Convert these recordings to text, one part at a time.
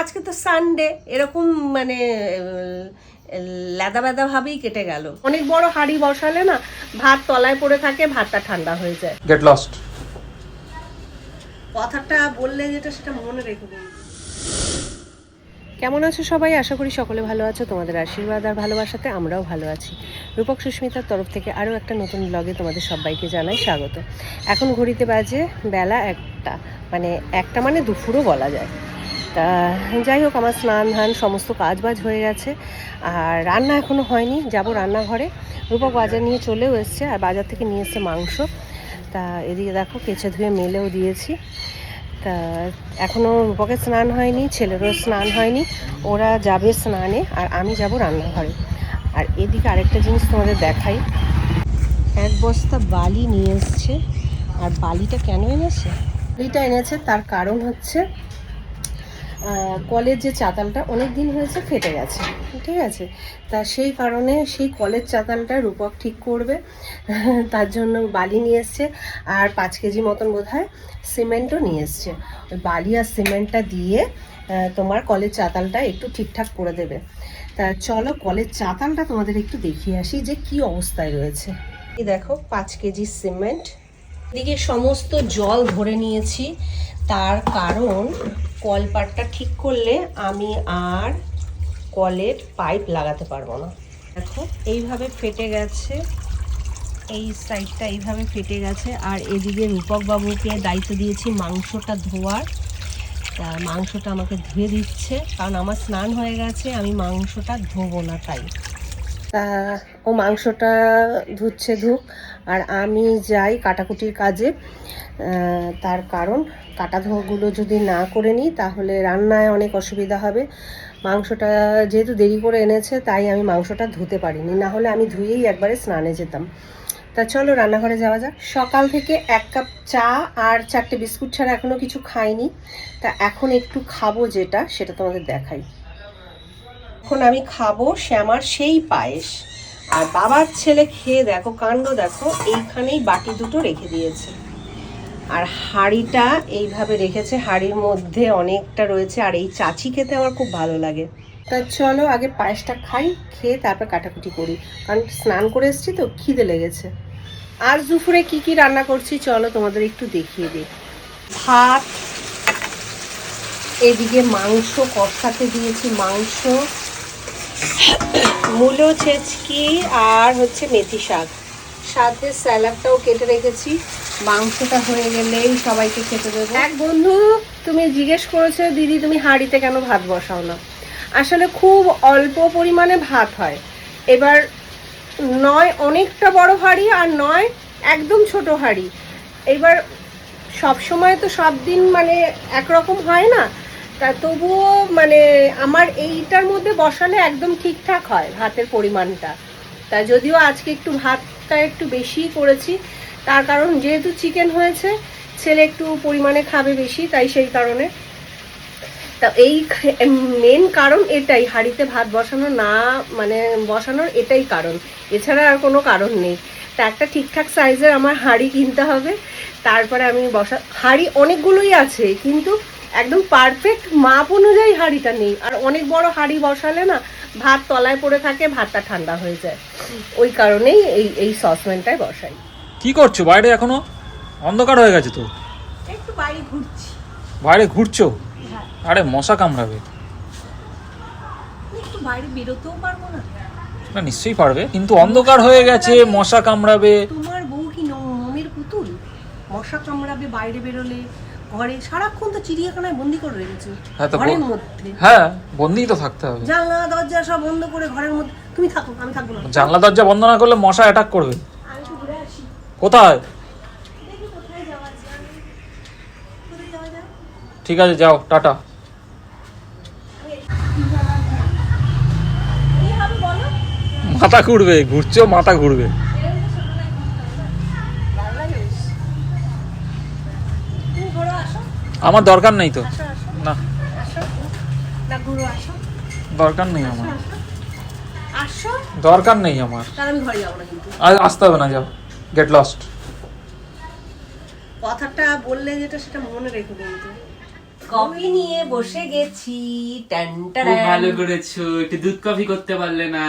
আজকে তো সানডে এরকম মানে লেদা বেদা ভাবেই কেটে গেল। অনেক বড় হাড়ি বসালে না ভাত তলায় পড়ে থাকে ভাতটা ঠান্ডা হয়ে যায়। গেট লস্ট কথাটা বললে যেটা সেটা মনে রেখে দিন। কেমন আছো সবাই? আশা করি সকলে ভালো আছো। তোমাদের আশীর্বাদ আর ভালোবাসাতে আমরাও ভালো আছি। রূপক সুস্মিতার তরফ থেকে আরও একটা নতুন ব্লগে তোমাদের সবাইকে জানাই স্বাগত। এখন ঘড়িতে বাজে বেলা একটা মানে একটা মানে দুপুরও বলা যায়। তা যাই হোক, আমার স্নান, ধান, সমস্ত কাজ বাজ হয়ে গেছে। আর রান্না এখনও হয়নি, যাব রান্নাঘরে। রূপক বাজার নিয়ে চলেও এসছে, আর বাজার থেকে নিয়ে এসছে মাংস। তা এদিকে দেখো, কেচে ধুয়ে মেলেও দিয়েছি। তা এখনও রূপকের স্নান হয়নি, ছেলেরও স্নান হয়নি, ওরা যাবে স্নানে, আর আমি যাব রান্নাঘরে। আর এদিকে আরেকটা জিনিস তোমাদের দেখাই। এক বস্তা বালি নিয়ে এসছে, আর বালিটা কেন এনেছে? বালিটা এনেছে, তার কারণ হচ্ছে কলের যে চাতালটা অনেক দিন হয়েছে, ফেটে গেছে। ঠিক আছে? তা সেই কারণে সেই কলের চাতালটা রূপক ঠিক করবে। তার জন্য বালি নিয়ে এসছে আর পাঁচ কেজি মতন বোধ হয় সিমেন্টও নিয়ে এসছে। ওই বালি আর সিমেন্টটা দিয়ে তোমার কলের চাতালটা একটু ঠিকঠাক করে দেবে। তা চলো কলের চাতালটা তোমাদের একটু দেখিয়ে আসি যে কি অবস্থায় রয়েছে। এই দেখো, পাঁচ কেজি সিমেন্ট। এদিকে সমস্ত জল ধরে নিয়েছি। তার কারণ কলপাটটা ঠিক করলে আমি আর কলের পাইপ লাগাতে পারব না। দেখো, এইভাবে ফেটে গেছে। এই সাইডটা এইভাবে ফেটে গেছে। আর এদিকে রূপক বাবুকে দায়িত্ব দিয়েছি মাংসটা ধোয়ার। তা মাংসটা আমাকে ধুয়ে দিচ্ছে। কারণ আমার স্নান হয়ে গেছে, আমি মাংসটা ধোবো না তাই। ও মাংসটা ধুচ্ছে ধুক। আর আমি যাই কাটাকুটির কাজে তার কারণ কাটা ধোগুলো যদি না করে নিই তাহলে রান্নায় অনেক অসুবিধা হবে। মাংসটা যেহেতু দেরি করে এনেছে, তাই আমি মাংসটা ধুতে পারিনি। না হলে আমি ধুয়েই একবারে স্নানে যেতাম। তা চলো রান্নাঘরে যাওয়া যাক। সকাল থেকে এক কাপ চা আর চারটে বিস্কুট ছাড়া এখনও কিছু খাইনি। তা এখন একটু খাব যেটা, সেটা তোমাদের দেখাই। এখন আমি খাব শ্যামার সেই পায়েস। আর বাবার ছেলে খেয়ে দেখো, কাণ্ড দেখো, এইখানেই বাটি দুটো রেখে দিয়েছে। আর হাঁড়িটা এইভাবে রেখেছে, হাঁড়ির মধ্যে অনেকটা রয়েছে, আর এই চাচি খেতে আমার খুব ভালো লাগে। তা চলো, আগে পায়েসটা খাই, খেয়ে তারপর কাটাকুটি করি। কারণ স্নান করে এসেছি তো, খিদে লেগেছে। আর দুপুরে কি কি রান্না করছি চলো তোমাদের একটু দেখিয়ে দিই। ভাত, এদিকে মাংস কষাতে দিয়েছি মাংস। মূলো, ছেচকি আর হচ্ছে মেথি শাক। সাথে স্যালাডটাও কেটে রেখেছি। মাংসটা হয়ে গেলেই সবাইকে খেতে দেবো। এক বন্ধু, তুমি জিজ্ঞেস করেছ, দিদি, তুমি হাঁড়িতে কেন ভাত বসাও না? আসলে খুব অল্প পরিমাণে ভাত হয়। এবার নয় অনেকটা বড় হাঁড়ি আর নয় একদম ছোট হাঁড়ি। এবার সব সময় তো সব দিন মানে একরকম হয় না। তা তবুও মানে আমার এইটার মধ্যে বসালে একদম ঠিকঠাক হয় ভাতের পরিমাণটা। তা যদিও আজকে একটু ভাতটা একটু বেশিই করেছি, তার কারণ যেহেতু চিকেন হয়েছে, ছেলে একটু পরিমাণে খাবে বেশি, তাই সেই কারণে। তা এই মেন কারণ এটাই, হাঁড়িতে ভাত বসানো না মানে বসানোর এটাই কারণ। এছাড়া আর কোনো কারণ নেই। তা একটা ঠিকঠাক সাইজের আমার হাঁড়ি কিনতে হবে, তারপরে আমি বসা হাঁড়ি অনেকগুলোই আছে, কিন্তু একদম পারফেক্ট মাপ অনুযায়ী হাঁড়িটা নেই। আর অনেক বড় হাঁড়ি বসালে না ভাত তলায় পড়ে থাকে ভাতটা ঠান্ডা হয়ে যায়। ওই কারণেই এই এই সসপ্যানটায় বসাই। কি করছ? বাইরে এখনও? অন্ধকার হয়ে গেছে তো? একটু বাইরে ঘুরছি। বাইরে ঘুরছো? আরে মশা কামড়াবে। একটু বাইরে বেরোতেও পারব না। না নিশ্চয়ই পারবে কিন্তু অন্ধকার হয়ে গেছে মশা কামড়াবে। তোমার বউ কি মমের পুতুল? মশা কামড়াবে বাইরে বেরোলে। ঘরে সারাক্ষণ তো চিড়িয়াখানায় বন্দি করে রেখেছো। হ্যাঁ ঘরের মধ্যে। হ্যাঁ বন্দি তো থাকতে হবে। জানলা দরজা সব বন্ধ করে ঘরের মধ্যে তুমি থাকো আমি থাকব না। জানলা দরজা বন্ধ না করলে মশা অ্যাটাক করবে। কোথায়? ঠিক আছে যাও টাটা। মাথা ঘুরবে ঘুরছো মাথা ঘুরবে ভালো লাগে বেশ। তুমি ঘুরো আসো আমার দরকার নেই তো। না। আসো। না ঘুরো আসো। দরকার নেই আমার। দরকার নেই আমার। তাহলে আমি ঘরে যাব না কিন্তু। আর আসতে হবে না যাও। গেট লস্ট কথাটা বললে যেটা সেটা মনে রেখো কিন্তু। কফি নিয়ে বসে গেছি। ভালো করেছ। একটু দুধ কফি করতে পারলে না।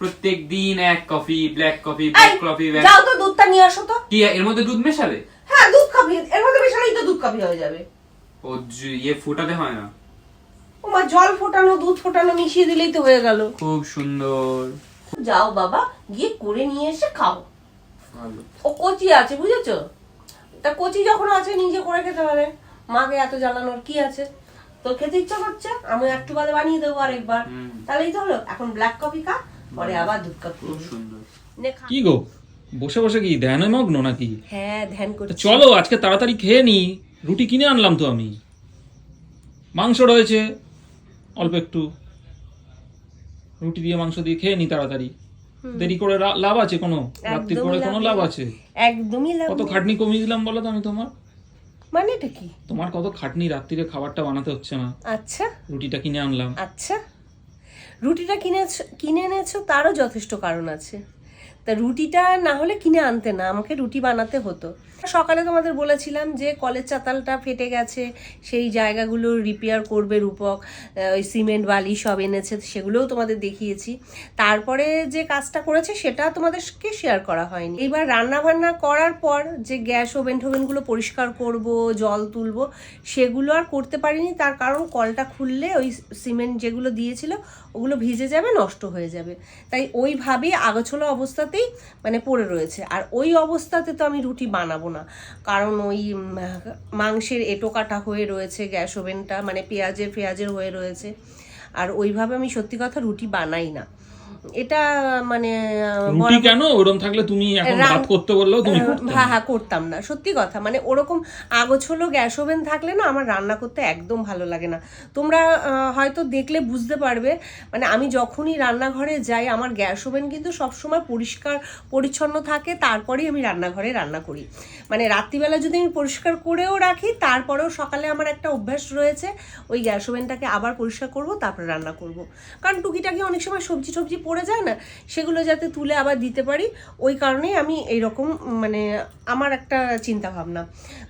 প্রত্যেক দিন এক coffee black coffee black coffee যাও তো দুধটা নিয়ে আসো তো। কি এর মধ্যে দুধ মেশাবে? হ্যাঁ দুধ কফি এর মধ্যে মেশালেই তো দুধ কফি হয়ে যাবে। ও ইয়ে ফোটাতে হয় না? ও মা জল ফোটানো দুধ ফোটানো মিশিয়ে দিলেই তো হয়ে গেল। খুব সুন্দর। যাও বাবা গিয়ে করে নিয়ে এসে খাও। ও কচি আছে বুঝেছ? তা কচি যখন আছে নিজে করে খেতে পারে। মাকে এত জ্বালানোর কি আছে? তোর খেতে ইচ্ছা করছে? আমি একটু বাদে বানিয়ে দেবো আরেকবার। তাহলেই তো হলো। এখন ব্ল্যাক কফি খা পরে আবার দুধ কফি খুব সুন্দর। নে কি গো? বসে বসে কি? ধ্যানে মগ্ন নাকি? হ্যাঁ ধ্যান তা করছি। চলো আজকে তাড়াতাড়ি খেয়ে নি। রুটি কিনে আনলাম তো আমি। মাংস রয়েছে অল্প একটু। রুটি দিয়ে মাংস দিয়ে খেয়ে নি তাড়াতাড়ি। দেরি করে লাভ আছে কোনো? রাত্রি করে কোনো লাভ আছে? একদমই লাভ কত খাটনি কমিয়ে দিলাম বলো তো আমি তোমার? মানে এটা কি? তোমার কত খাটনি রাত্রিরে খাবারটা বানাতে হচ্ছে না। আচ্ছা। রুটিটা কিনে আনলাম। আচ্ছা। রুটিটা কিনে কিনে এনেছো তারও যথেষ্ট কারণ আছে। তা রুটিটা না হলে কিনে আনতে না আমাকে রুটি বানাতে হতো। সকালে তোমাদের বলেছিলাম যে কলের চাতালটা ফেটে গেছে, সেই জায়গাগুলো রিপেয়ার করবে রূপক ওই সিমেন্ট বালি সব এনেছে, সেগুলোও তোমাদের দেখিয়েছি। তারপরে যে কাজটা করেছে সেটা তোমাদেরকে শেয়ার করা হয়নি। এবার রান্না বান্না করার পর যে গ্যাস ওভেন টোভেনগুলো পরিষ্কার করব, জল তুলব, সেগুলো আর করতে পারিনি। তার কারণ কলটা খুললে ওই সিমেন্ট যেগুলো দিয়েছিল, ওগুলো ভিজে যাবে, নষ্ট হয়ে যাবে। তাই ওইভাবেই আগোছলো অবস্থাতেই মানে পড়ে রয়েছে। আর ওই অবস্থাতে তো আমি রুটি বানাবো না। কারণ ওই মাংসের এটো কাটা হয়ে রয়েছে, গ্যাস ওভেনটা মানে পেঁয়াজের পেঁয়াজের হয়ে রয়েছে। আর ওইভাবে আমি সত্যি কথা রুটি বানাই না। এটা মানে রুটি কেন? ওরম থাকলে তুমি এখন ভাত করতে বললেও তুমি হ্যাঁ হ্যাঁ করতাম না সত্যি কথা। মানে ওরকম আগোছলো গ্যাস ওভেন থাকলে না আমার রান্না করতে একদম ভালো লাগে না। তোমরা হয়তো দেখলে বুঝতে পারবে মানে আমি যখনই রান্নাঘরে যাই আমার গ্যাস ওভেন কিন্তু সবসময় পরিষ্কার পরিচ্ছন্ন থাকে তারপরেই আমি রান্নাঘরে রান্না করি। মানে রাত্রিবেলা যদি আমি পরিষ্কার করেও রাখি তারপরেও সকালে আমার একটা অভ্যাস রয়েছে ওই গ্যাস ওভেনটাকে আবার পরিষ্কার করব তারপরে রান্না করব। কারণ টুকিটাকি অনেক সময় সবজি টবজি পড়ে যায় না, সেগুলো যাতে তুলে আবার দিতে পারি, ওই কারণেই আমি এইরকম মানে আমার একটা চিন্তা ভাবনা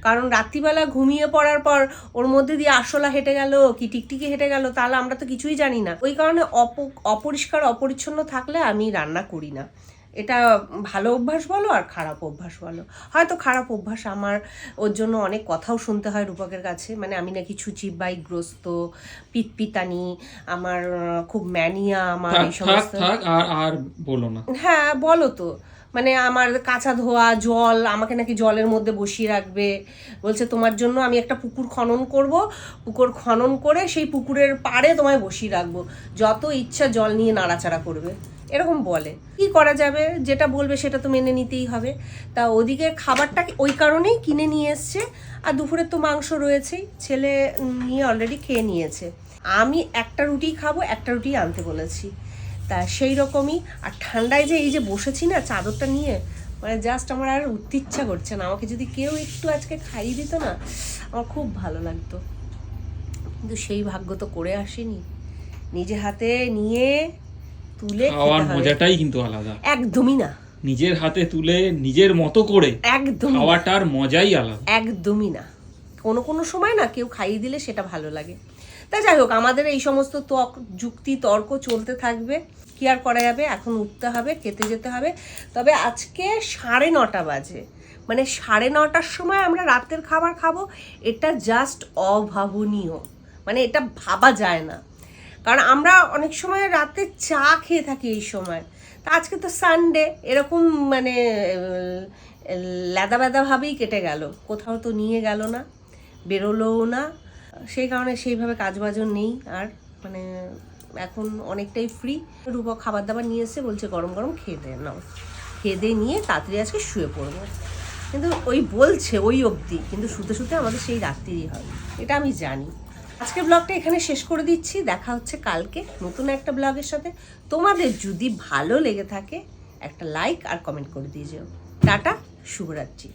কারণ রাত্রিবেলা ঘুমিয়ে পড়ার পর ওর মধ্যে দিয়ে আরশোলা হেঁটে গেল, কি টিকটিকি হেঁটে গেল, তাহলে আমরা তো কিছুই জানি না। ওই কারণে অপ, অপরিষ্কার, অপরিচ্ছন্ন থাকলে আমি রান্না করি না। এটা ভালো অভ্যাস বলো আর খারাপ অভ্যাস বলো। হয়তো খারাপ অভ্যাস আমার ওর জন্য অনেক কথাও শুনতে হয় রূপকের কাছে। মানে আমি নাকি ছুচিবাইগ্রস্ত পিতপিতানি আমার খুব ম্যানিয়া আমার এই সমস্ত। আর আর বলো না। হ্যাঁ বলো তো। মানে আমার কাঁচা ধোয়া জল আমাকে নাকি জলের মধ্যে বসিয়ে রাখবে। বলছে তোমার জন্য আমি একটা পুকুর খনন করব। পুকুর খনন করে সেই পুকুরের পাড়ে তোমায় বসিয়ে রাখব। যত ইচ্ছা জল নিয়ে নাড়াচাড়া করবে। এরকম বলে। কি করা যাবে? যেটা বলবে সেটা তো মেনে নিতেই হবে। তা ওদিকে খাবারটা ওই কারণেই কিনে নিয়ে এসছে। আর দুপুরের তো মাংস রয়েছেই। ছেলে নিয়ে অলরেডি খেয়ে নিয়েছে। আমি একটা রুটি খাব, একটা রুটি আনতে বলেছি। তা সেই রকমই। আর ঠান্ডায় যে এই যে বসেছি না চাদরটা নিয়ে মানে জাস্ট আমার আর উঠতে ইচ্ছা করছে না। আমাকে যদি কেউ একটু আজকে খাইয়ে দিত না, আমার খুব ভালো লাগতো। কিন্তু সেই ভাগ্য তো করে আসেনি। নিজে হাতে নিয়ে তুলে খাওয়ার মজাটাই কিন্তু আলাদা। একদমই না। নিজের হাতে তুলে নিজের মতো করে একদমই না। খাওয়াটার মজাই আলাদা। একদমই না। কোনো কোনো সময় না কেউ খাইয়ে দিলে সেটা ভালো লাগে। তা যাই হোক আমাদের এই সমস্ত তক- যুক্তি তর্ক চলতে থাকবে। কি আর করা যাবে? এখন উঠতে হবে খেতে যেতে হবে। তবে আজকে সাড়ে নটা বাজে। মানে সাড়ে নটার সময় আমরা রাতের খাবার খাব। এটা জাস্ট অভাবনীয়। মানে এটা ভাবা যায় না। কারণ আমরা অনেক সময় রাতে চা খেয়ে থাকি এই সময়। তা আজকে তো সানডে এরকম মানে লেদা বেদাভাবেই কেটে গেল। কোথাও তো নিয়ে গেল না, বেরোলোও না। সেই কারণে সেইভাবে কাজ কাজবাজও নেই আর মানে এখন অনেকটাই ফ্রি রূপক খাবার দাবার নিয়ে এসে বলছে, গরম গরম খেয়ে দে, নাও। খেয়ে দিয়ে নিয়ে তাড়াতাড়ি আজকে শুয়ে পড়ব। কিন্তু ওই বলছে, ওই অবধি। কিন্তু শুতে শুতে আমাদের সেই রাত্রিরই হয়। এটা আমি জানি। আজকের ব্লগটা এখানে শেষ করে দিচ্ছি। দেখা হচ্ছে কালকে নতুন একটা ব্লগের সাথে। তোমাদের যদি ভালো লেগে থাকে, একটা লাইক আর কমেন্ট করে দিয়ে যেও। টাটা, শুভরাত্রি।